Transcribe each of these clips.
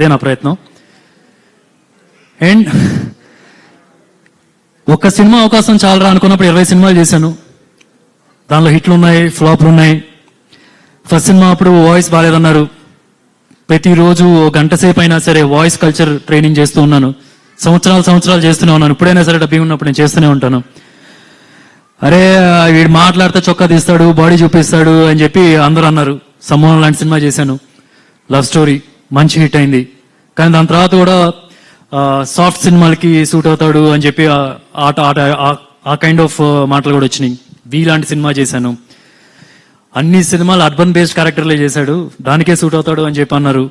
ఇదే నా ప్రయత్నం. అండ్ ఒక్క సినిమా అవకాశం చాలరా అనుకున్నప్పుడు ఇరవై సినిమాలు చేశాను. దానిలో హిట్లు ఉన్నాయి ఫ్లాప్లు ఉన్నాయి. ఫస్ట్ సినిమా అప్పుడు వాయిస్ బాగాలేదన్నారు. ప్రతిరోజు ఓ గంట సేపు అయినా సరే వాయిస్ కల్చర్ ట్రైనింగ్ చేస్తూ ఉన్నాను. సంవత్సరాలు సంవత్సరాలు చేస్తూనే ఉన్నాను. ఇప్పుడైనా సరే డబ్బింగ్ ఉన్నప్పుడు నేను చేస్తూనే ఉంటాను. అరే వీడు మాట్లాడితే చొక్కా తీస్తాడు బాడీ చూపిస్తాడు అని చెప్పి అందరూ అన్నారు. సమ్మోహన్ లాంటి సినిమా చేశాను. Love story. మంచి హిట్ అయింది. కానీ దాని తర్వాత కూడా సాఫ్ట్ సినిమాలకి సూట్ అవుతాడు అని చెప్పి ఆట ఆట ఆ- కైండ్ ఆఫ్ మాటలు కూడా వచ్చినాయి. వీ లాంటి సినిమా చేశాను. అన్ని సినిమాలు అర్బన్ బేస్డ్ క్యారెక్టర్లే చేశాడు. దానికే సూట్ అవుతాడు అని చెప్పి అన్నారు.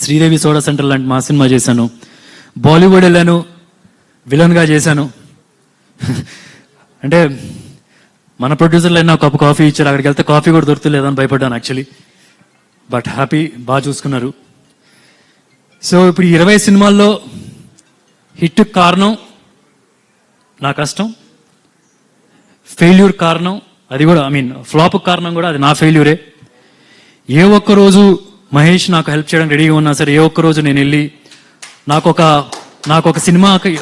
శ్రీదేవి సోడా సెంటర్ లాంటి మా సినిమా చేశాను. బాలీవుడ్ వెళ్ళాను. విలన్గా చేశాను. అంటే మన ప్రొడ్యూసర్లు అయినా కప్పు కాఫీ ఇచ్చారు. అక్కడికి వెళ్తే కాఫీ కూడా దొరుకుతలేదని భయపడ్డాను యాక్చువల్లీ బట్ హ్యాపీ బాగా చూసుకున్నారు. సో ఇప్పుడు ఇరవై సినిమాల్లో హిట్ కారణం నా కష్టం ఫెయిల్యూర్ కారణం అది కూడా ఐ మీన్ ఫ్లాప్ కారణం కూడా అది నా ఫెయిల్యూరే. ఏ ఒక్క రోజు మహేష్ నాకు హెల్ప్ చేయడానికి రెడీగా ఉన్నా సరే ఏ ఒక్క రోజు నేను వెళ్ళి నాకు ఒక నాకు ఒక సినిమాకి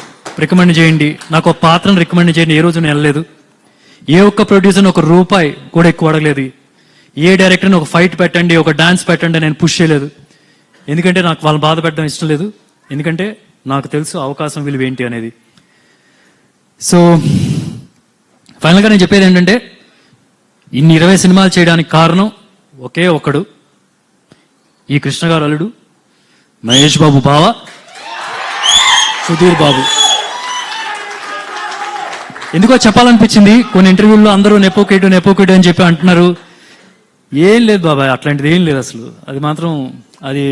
రికమెండ్ చేయండి నాకు ఒక పాత్రను రికమెండ్ చేయండి ఏ రోజు నేను వెళ్ళలేదు. ఏ ఒక్క ప్రొడ్యూసర్ ఒక రూపాయి కూడా ఎక్కువ అడగలేదు. ఏ డైరెక్టర్ని ఒక ఫైట్ పెట్టండి ఒక డాన్స్ పెట్టండి నేను పుష్ చేయలేదు. ఎందుకంటే నాకు వాళ్ళు బాధ పెట్టడం ఇష్టం లేదు. ఎందుకంటే నాకు తెలుసు అవకాశం విలువ ఏంటి అనేది. సో ఫైనల్గా నేను చెప్పేది ఏంటంటే ఇన్ని ఇరవై సినిమాలు చేయడానికి కారణం ఒకే ఒకడు ఈ కృష్ణ గారు అల్లుడు మహేష్ బాబు బావ సుధీర్ బాబు. ఎందుకో చెప్పాలనిపించింది కొన్ని ఇంటర్వ్యూల్లో అందరూ నెపోకేటు నెపోకేటు అని చెప్పి అంటున్నారు. ఏం లేదు బాబాయ్ అట్లాంటిది ఏం లేదు అసలు. అది మాత్రం అది